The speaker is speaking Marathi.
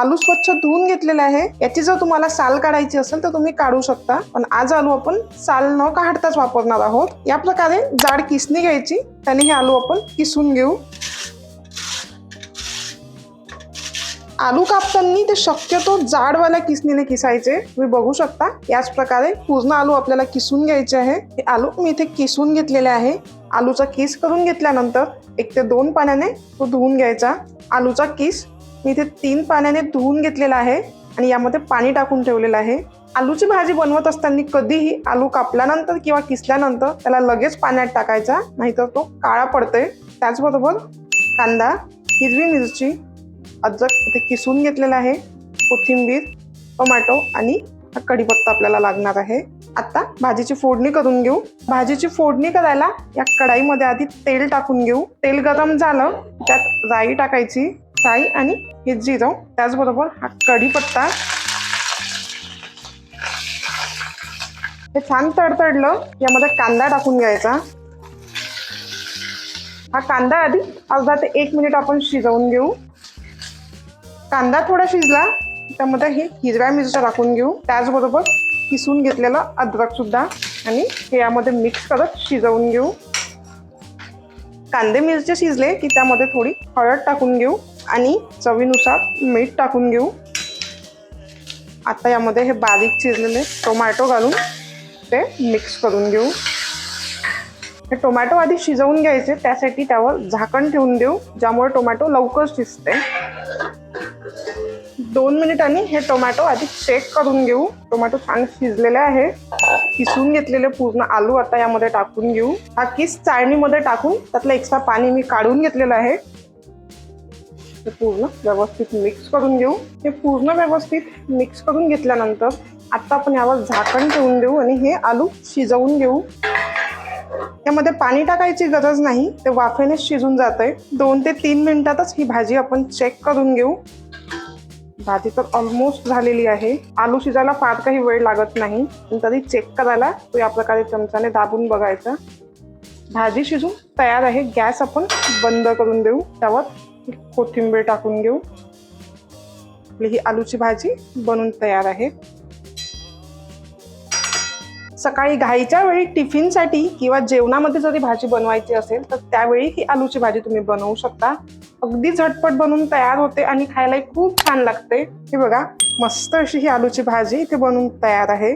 आलू स्वच्छ धुवून घेतलेला आहे. याची जर तुम्हाला साल काढायची असेल तर तुम्ही काढू शकता. पण आज आलू आपण साल न काढताच वापरणार आहोत. या प्रकारे जाड किसणी घ्यायची. त्याने हे आलू आपण किसून घेऊ. आलू कापताना ते शक्यतो जाडवाल्या किसणीने किसायचे. तुम्ही बघू शकता. याच प्रकारे पूर्ण आलू आपल्याला किसून घ्यायचे आहे. हे आलू मी इथे किसून घेतलेले आहे. आलूचा किस करून घेतल्यानंतर एक ते दोन पाण्याने तो धुवून घ्यायचा. आलूचा किस मी इथे तीन पाण्याने धुवून घेतलेला आहे आणि यामध्ये पाणी टाकून ठेवलेलं आहे. आलूची भाजी बनवत असताना कधीही आलू कापल्यानंतर किंवा किसल्यानंतर त्याला लगेच पाण्यात टाकायचा नाहीतर तो काळा पडतोय. त्याचबरोबर कांदा हिरवी मिरची अद्रक इथे किसून घेतलेला आहे कोथिंबीर टोमॅटो आणि हा कढीपत्ता आपल्याला लागणार आहे. आता भाजीची फोडणी करून घेऊ. भाजीची फोडणी करायला या कढाईमध्ये आधी तेल टाकून घेऊ. तेल गरम झालं त्यात राई टाकायची. साई आणि हे जिरं त्याचबरोबर हा कढीपत्ता. हे छान तडतडलं यामध्ये कांदा टाकून घ्यायचा. हा कांदा आधी अर्धा ते एक मिनिट आपण शिजवून घेऊ. कांदा थोडा शिजला त्यामध्ये हे हिरव्या मिरच्या टाकून घेऊ. त्याचबरोबर किसून घेतलेलं अद्रक सुद्धा आणि हे यामध्ये मिक्स करत शिजवून घेऊ. कांदे मिरचे शिजले की त्यामध्ये थोडी हळद टाकून घेऊ. आणि चवीनुसार मीठ टाकून घेऊ. आता यामध्ये हे बारीक चिरलेले टोमॅटो घालून ते मिक्स करून घेऊ. हे टोमॅटो आधी शिजवून घ्यायचे त्यासाठी त्यावर झाकण ठेवून देऊ ज्यामुळे टोमॅटो लवकर शिजते. दोन मिनिटांनी हे टोमॅटो आधी चेक करून घेऊ. टोमॅटो छान शिजलेले आहे. किसून घेतलेले पूर्ण आलू आता यामध्ये टाकून घेऊ. हा किस चाळणीमध्ये टाकून त्यातलं एक्स्ट्रा पाणी मी काढून घेतलेलं आहे. हे पूर्ण व्यवस्थित मिक्स करून घेऊ. हे पूर्ण व्यवस्थित मिक्स करून घेतल्यानंतर आता आपण यावर झाकण ठेवून देऊ आणि हे आलू शिजवून घेऊ. यामध्ये पाणी टाकायची गरज नाही. ते वाफेने शिजून जात आहे दोन ते तीन मिनिटातच ही भाजी आपण चेक करून घेऊ. भाजी तर ऑलमोस्ट झालेली आहे. आलू शिजायला फार काही वेळ लागत नाही. पण तरी चेक करायला तो या प्रकारे चमचाने दाबून बघायचा. भाजी शिजून तयार आहे. गॅस आपण बंद करून देऊ. त्यावर कोथिंबीर टाकून घेऊ. आपली ही आलूची भाजी बनून तयार आहे. सकाळी घाईच्या वेळी टिफिनसाठी किंवा जेवणामध्ये जरी भाजी बनवायची असेल तर त्यावेळी ही आलूची भाजी तुम्ही बनवू शकता. अगदी झटपट बनवून तयार होते आणि खायलाही खूप छान लागते. हे बघा मस्त अशी ही आलूची भाजी इथे बनवून तयार आहे.